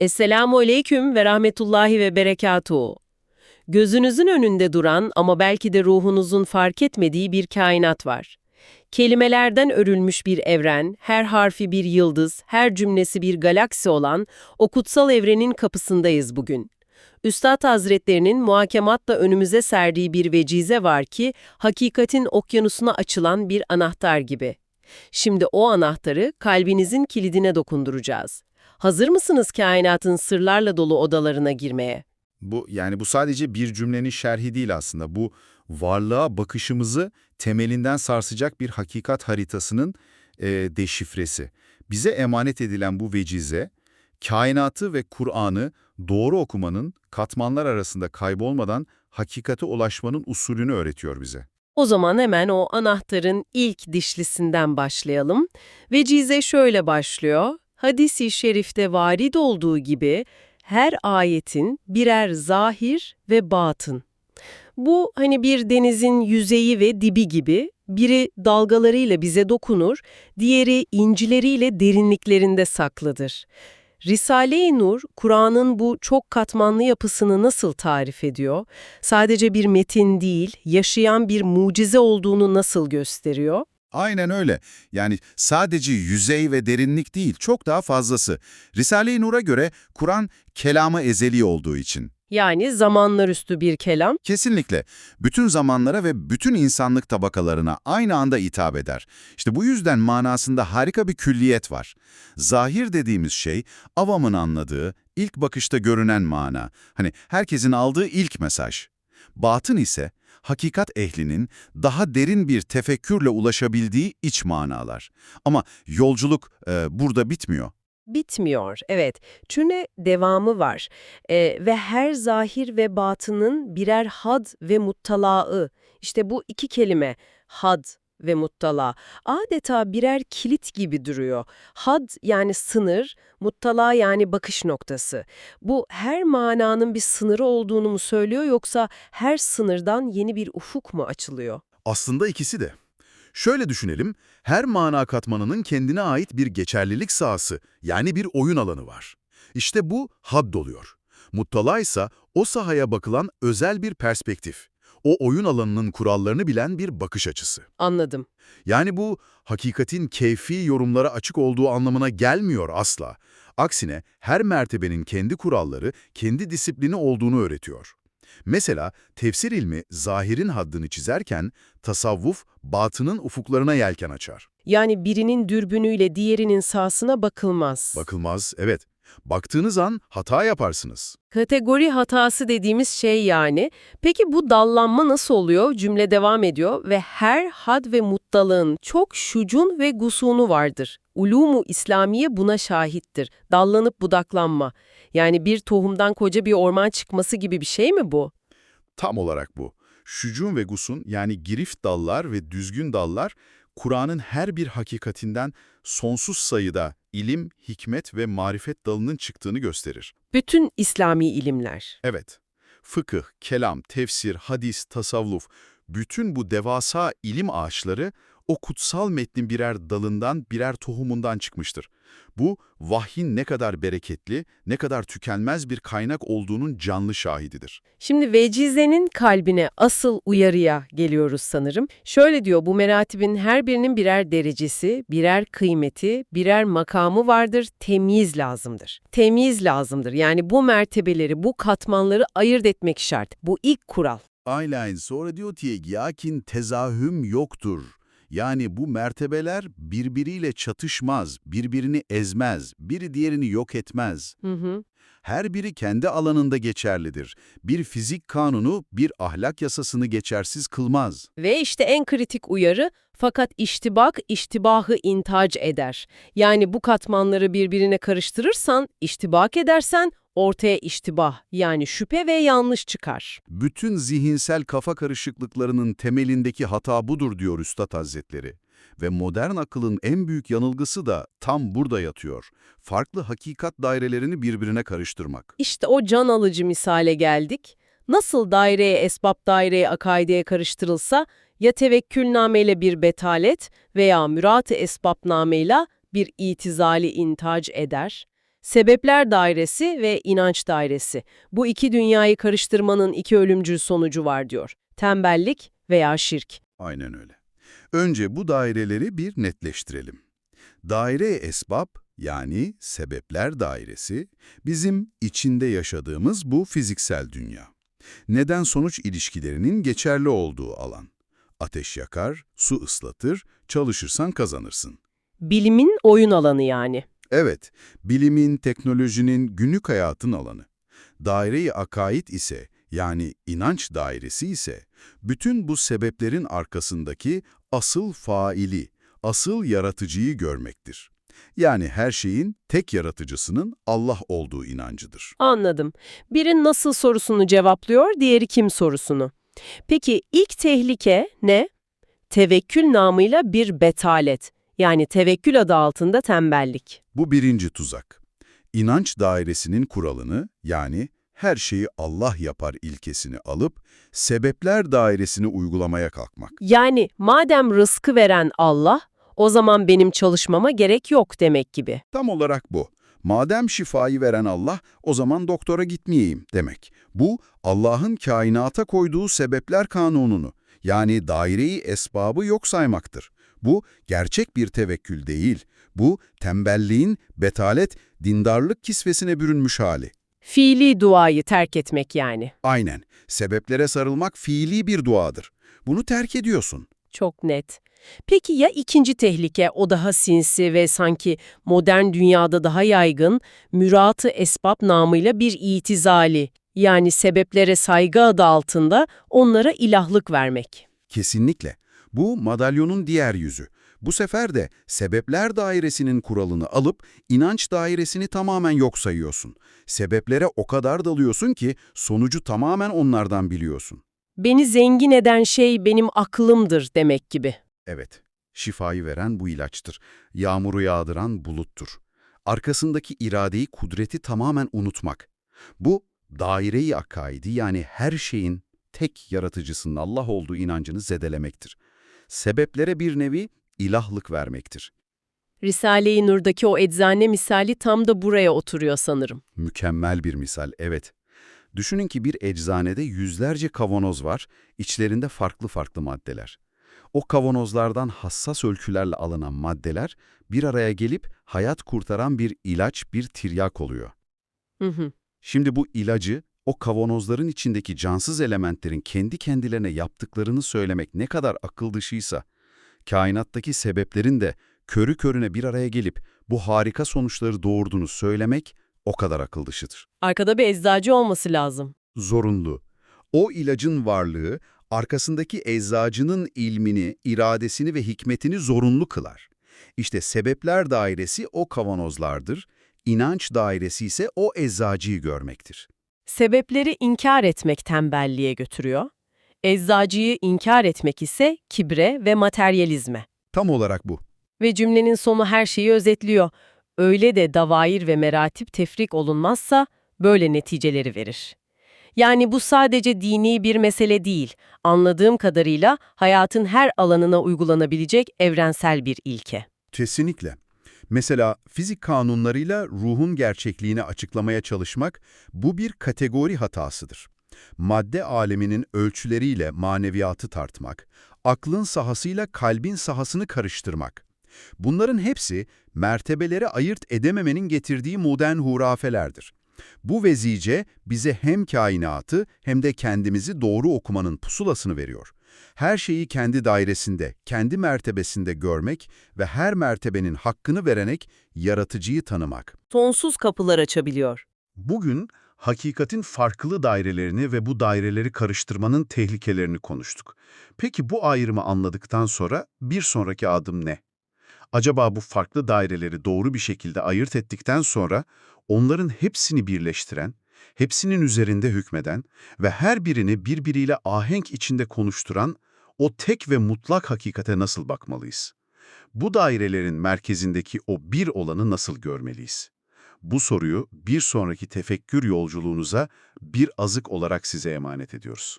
Esselamu aleyküm ve rahmetullahi ve berekatuhu. Gözünüzün önünde duran ama belki de ruhunuzun fark etmediği bir kainat var. Kelimelerden örülmüş bir evren, her harfi bir yıldız, her cümlesi bir galaksi olan o kutsal evrenin kapısındayız bugün. Üstad Hazretlerinin muhakematla önümüze serdiği bir vecize var ki, hakikatin okyanusuna açılan bir anahtar gibi. Şimdi o anahtarı kalbinizin kilidine dokunduracağız. Hazır mısınız kainatın sırlarla dolu odalarına girmeye? Bu yani bu sadece bir cümlenin şerhi değil aslında. Bu varlığa bakışımızı temelinden sarsacak bir hakikat haritasının e, deşifresi. Bize emanet edilen bu vecize, kainatı ve Kur'an'ı doğru okumanın, katmanlar arasında kaybolmadan hakikate ulaşmanın usulünü öğretiyor bize. O zaman hemen o anahtarın ilk dişlisinden başlayalım. Vecize şöyle başlıyor. Hadis-i şerifte varid olduğu gibi her ayetin birer zahir ve batın. Bu hani bir denizin yüzeyi ve dibi gibi biri dalgalarıyla bize dokunur, diğeri incileriyle derinliklerinde saklıdır. Risale-i Nur, Kur'an'ın bu çok katmanlı yapısını nasıl tarif ediyor? Sadece bir metin değil, yaşayan bir mucize olduğunu nasıl gösteriyor? Aynen öyle. Yani sadece yüzey ve derinlik değil, çok daha fazlası. Risale-i Nur'a göre Kur'an kelamı ezeli olduğu için. Yani zamanlar üstü bir kelam. Kesinlikle. Bütün zamanlara ve bütün insanlık tabakalarına aynı anda hitap eder. İşte bu yüzden manasında harika bir külliyet var. Zahir dediğimiz şey, avamın anladığı, ilk bakışta görünen mana. Hani herkesin aldığı ilk mesaj. Batın ise, hakikat ehlinin daha derin bir tefekkürle ulaşabildiği iç manalar. Ama yolculuk e, burada bitmiyor. Bitmiyor, evet. Çünkü devamı var. Ee, ve her zahir ve batının birer had ve muttalağı. İşte bu iki kelime, had ve muttala, adeta birer kilit gibi duruyor. Had yani sınır, muttala yani bakış noktası. Bu her mananın bir sınırı olduğunu mu söylüyor yoksa her sınırdan yeni bir ufuk mu açılıyor? Aslında ikisi de. Şöyle düşünelim, her mana katmanının kendine ait bir geçerlilik sahası, yani bir oyun alanı var. İşte bu hadd oluyor. Muttala ise o sahaya bakılan özel bir perspektif. O oyun alanının kurallarını bilen bir bakış açısı. Anladım. Yani bu, hakikatin keyfi yorumlara açık olduğu anlamına gelmiyor asla. Aksine her mertebenin kendi kuralları, kendi disiplini olduğunu öğretiyor. Mesela tefsir ilmi zahirin haddını çizerken, tasavvuf batının ufuklarına yelken açar. Yani birinin dürbünüyle diğerinin sahasına bakılmaz. Bakılmaz, evet. Baktığınız an hata yaparsınız. Kategori hatası dediğimiz şey yani. Peki bu dallanma nasıl oluyor? Cümle devam ediyor ve her had ve muttalığın çok şucun ve gusunu vardır. Ulumu İslamiye buna şahittir. Dallanıp budaklanma. Yani bir tohumdan koca bir orman çıkması gibi bir şey mi bu? Tam olarak bu. Şucun ve gusun yani girift dallar ve düzgün dallar, Kur'an'ın her bir hakikatinden sonsuz sayıda ilim, hikmet ve marifet dalının çıktığını gösterir. Bütün İslami ilimler. Evet, fıkıh, kelam, tefsir, hadis, tasavvuf, bütün bu devasa ilim ağaçları o kutsal metnin birer dalından, birer tohumundan çıkmıştır. Bu, vahyin ne kadar bereketli, ne kadar tükenmez bir kaynak olduğunun canlı şahididir. Şimdi vecizenin kalbine asıl uyarıya geliyoruz sanırım. Şöyle diyor bu meratibin her birinin birer derecesi, birer kıymeti, birer makamı vardır, temyiz lazımdır. Temyiz lazımdır. Yani bu mertebeleri, bu katmanları ayırt etmek şart. Bu ilk kural. Aynen sonra diyor ki yakin tezahüm yoktur. Yani bu mertebeler birbiriyle çatışmaz, birbirini ezmez, biri diğerini yok etmez. Hı hı. Her biri kendi alanında geçerlidir. Bir fizik kanunu bir ahlak yasasını geçersiz kılmaz. Ve işte en kritik uyarı fakat iştibak iştibahı intac eder. Yani bu katmanları birbirine karıştırırsan, iştibak edersen ortaya iştibah yani şüphe ve yanlış çıkar. Bütün zihinsel kafa karışıklıklarının temelindeki hata budur diyor Üstad Hazretleri. Ve modern akılın en büyük yanılgısı da tam burada yatıyor. Farklı hakikat dairelerini birbirine karıştırmak. İşte o can alıcı misale geldik. Nasıl daireye esbab daireye akaideye karıştırılsa ya tevekkülnameyle bir betalet veya mürat-ı esbabnameyle bir itizali intac eder. Sebepler dairesi ve inanç dairesi. Bu iki dünyayı karıştırmanın iki ölümcül sonucu var diyor. Tembellik veya şirk. Aynen öyle. Önce bu daireleri bir netleştirelim. Daire-i esbab yani sebepler dairesi bizim içinde yaşadığımız bu fiziksel dünya. Neden-sonuç ilişkilerinin geçerli olduğu alan. Ateş yakar, su ıslatır, çalışırsan kazanırsın. Bilimin oyun alanı yani. Evet, bilimin, teknolojinin, günlük hayatın alanı. Daire-i akaid ise, yani inanç dairesi ise, bütün bu sebeplerin arkasındaki asıl faili, asıl yaratıcıyı görmektir. Yani her şeyin tek yaratıcısının Allah olduğu inancıdır. Anladım. Biri nasıl sorusunu cevaplıyor, diğeri kim sorusunu. Peki ilk tehlike ne? Tevekkül namıyla bir betalet. Yani tevekkül adı altında tembellik. Bu birinci tuzak. İnanç dairesinin kuralını, yani her şeyi Allah yapar ilkesini alıp, sebepler dairesini uygulamaya kalkmak. Yani madem rızkı veren Allah, o zaman benim çalışmama gerek yok demek gibi. Tam olarak bu. Madem şifayı veren Allah, o zaman doktora gitmeyeyim demek. Bu, Allah'ın kainata koyduğu sebepler kanununu, yani daireyi esbabı yok saymaktır. Bu, gerçek bir tevekkül değil. Bu, tembelliğin, betalet, dindarlık kisvesine bürünmüş hali. Fiili duayı terk etmek yani. Aynen, sebeplere sarılmak fiili bir duadır. Bunu terk ediyorsun. Çok net. Peki ya ikinci tehlike, o daha sinsi ve sanki modern dünyada daha yaygın, müratı esbab namıyla bir itizali, yani sebeplere saygı adı altında onlara ilahlık vermek. Kesinlikle. Bu madalyonun diğer yüzü. Bu sefer de sebepler dairesinin kuralını alıp inanç dairesini tamamen yok sayıyorsun. Sebeplere o kadar dalıyorsun ki sonucu tamamen onlardan biliyorsun. Beni zengin eden şey benim aklımdır demek gibi. Evet, şifayı veren bu ilaçtır. Yağmuru yağdıran buluttur. Arkasındaki iradeyi, kudreti tamamen unutmak. Bu, daire-i akaidi yani her şeyin tek yaratıcısının Allah olduğu inancını zedelemektir. Sebeplere bir nevi ilahlık vermektir. Risale-i Nur'daki o eczane misali tam da buraya oturuyor sanırım. Mükemmel bir misal, evet. Düşünün ki bir eczanede yüzlerce kavanoz var, içlerinde farklı farklı maddeler. O kavanozlardan hassas ölçülerle alınan maddeler bir araya gelip hayat kurtaran bir ilaç, bir tiryak oluyor. Hı hı. Şimdi bu ilacı o kavanozların içindeki cansız elementlerin kendi kendilerine yaptıklarını söylemek ne kadar akıl dışıysa, kainattaki sebeplerin de körü körüne bir araya gelip bu harika sonuçları doğurduğunu söylemek o kadar akıl dışıdır. Arkada bir eczacı olması lazım. Zorunlu. O ilacın varlığı, arkasındaki eczacının ilmini, iradesini ve hikmetini zorunlu kılar. İşte sebepler dairesi o kavanozlardır, inanç dairesi ise o eczacıyı görmektir. Sebepleri inkar etmek tembelliğe götürüyor. Eczacıyı inkar etmek ise kibre ve materyalizme. Tam olarak bu. Ve cümlenin sonu her şeyi özetliyor. Öyle de davair ve meratip tefrik olunmazsa böyle neticeleri verir. Yani bu sadece dini bir mesele değil, anladığım kadarıyla hayatın her alanına uygulanabilecek evrensel bir ilke. Kesinlikle. Mesela fizik kanunlarıyla ruhun gerçekliğini açıklamaya çalışmak bu bir kategori hatasıdır. Madde aleminin ölçüleriyle maneviyatı tartmak, aklın sahasıyla kalbin sahasını karıştırmak. Bunların hepsi mertebeleri ayırt edememenin getirdiği modern hurafelerdir. Bu vezice bize hem kainatı hem de kendimizi doğru okumanın pusulasını veriyor. Her şeyi kendi dairesinde, kendi mertebesinde görmek ve her mertebenin hakkını vererek yaratıcıyı tanımak. Sonsuz kapılar açabiliyor. Bugün hakikatin farklı dairelerini ve bu daireleri karıştırmanın tehlikelerini konuştuk. Peki bu ayrımı anladıktan sonra bir sonraki adım ne? Acaba bu farklı daireleri doğru bir şekilde ayırt ettikten sonra onların hepsini birleştiren, hepsinin üzerinde hükmeden ve her birini birbiriyle ahenk içinde konuşturan o tek ve mutlak hakikate nasıl bakmalıyız? Bu dairelerin merkezindeki o bir olanı nasıl görmeliyiz? Bu soruyu bir sonraki tefekkür yolculuğunuza bir azık olarak size emanet ediyoruz.